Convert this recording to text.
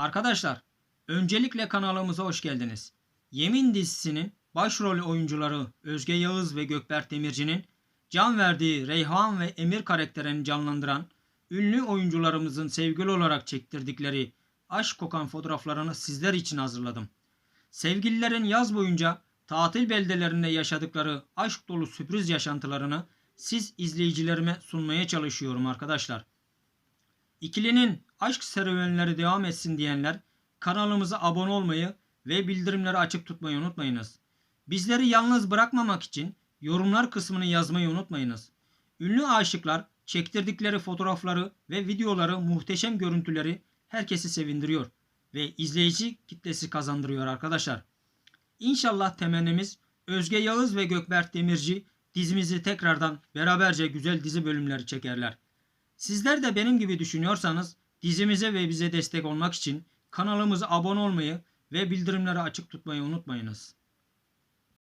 Arkadaşlar, öncelikle kanalımıza hoş geldiniz. Yemin dizisinin başrol oyuncuları Özge Yağız ve Gökberk Demirci'nin can verdiği Reyhan ve Emir karakterini canlandıran ünlü oyuncularımızın sevgili olarak çektirdikleri aşk kokan fotoğraflarını sizler için hazırladım. Sevgililerin yaz boyunca tatil beldelerinde yaşadıkları aşk dolu sürpriz yaşantılarını siz izleyicilerime sunmaya çalışıyorum arkadaşlar. İkilinin aşk serüvenleri devam etsin diyenler kanalımıza abone olmayı ve bildirimleri açık tutmayı unutmayınız. Bizleri yalnız bırakmamak için yorumlar kısmını yazmayı unutmayınız. Ünlü aşıklar çektirdikleri fotoğrafları ve videoları muhteşem görüntüleri herkesi sevindiriyor ve izleyici kitlesi kazandırıyor arkadaşlar. İnşallah temennimiz Özge Yağız ve Gökberk Demirci dizimizi tekrardan beraberce güzel dizi bölümleri çekerler. Sizler de benim gibi düşünüyorsanız dizimize ve bize destek olmak için kanalımıza abone olmayı ve bildirimleri açık tutmayı unutmayınız.